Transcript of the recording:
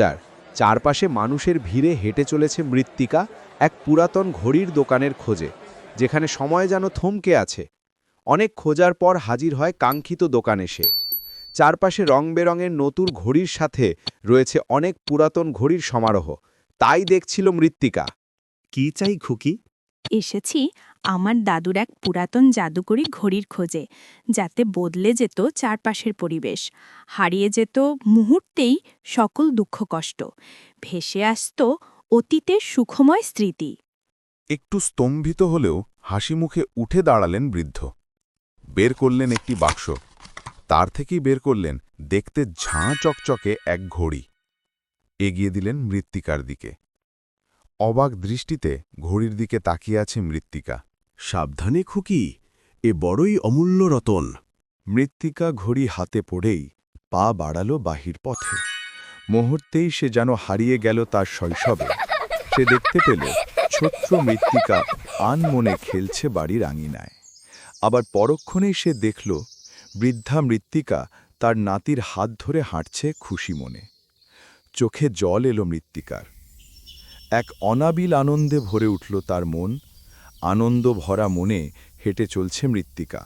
তার চারপাশে মানুষের ভিড়ে হেঁটে চলেছে মৃত্তিকা এক পুরাতন ঘড়ির দোকানের খোঁজে যেখানে সময় যেন থমকে আছে। অনেক খোঁজার পর হাজির হয় কাঙ্ক্ষিত দোকানে সে। চারপাশে রং বেরঙের নতুন ঘড়ির সাথে রয়েছে অনেক পুরাতন ঘড়ির সমারোহ। তাই দেখছিল মৃত্তিকা। কি চাই খুকি? এসেছি আমার দাদুর এক পুরাতন জাদুকরি ঘড়ির খোঁজে, যাতে বদলে যেত চারপাশের পরিবেশ। হারিয়ে যেত মুহূর্তেই সকল দুঃখ কষ্ট। ভেসে আসত অতীতের সুখময় স্মৃতি। একটু স্তম্ভিত হলেও হাসি মুখে উঠে দাঁড়ালেন বৃদ্ধ। বের করলেন একটি বাক্স। তার থেকেই বের করলেন দেখতে ঝাঁ চকচকে এক ঘড়ি। এগিয়ে দিলেন মৃত্তিকার দিকে। অবাক দৃষ্টিতে ঘড়ির দিকে তাকিয়ে আছে মৃত্তিকা। সাবধানে খুকি, এ বড়ই অমূল্য রতন। মৃত্তিকা ঘড়ি হাতে পড়েই পা বাড়ালো বাহির পথে। মুহূর্তেই সে যেন হারিয়ে গেল তার শৈশবে। সে দেখতে পেল ছোট্ট মৃত্তিকা আন মনে খেলছে বাড়ির আঙিনায়। আবার পরক্ষণেই সে দেখল বৃদ্ধা মৃত্তিকা তার নাতির হাত ধরে হাঁটছে খুশি মনে। চোখে জল এলো মৃত্তিকার। এক অনাবিল আনন্দে ভরে উঠল তার মন আনন্দ ভরা মনে হেঁটে চলছে মৃত্তিকা।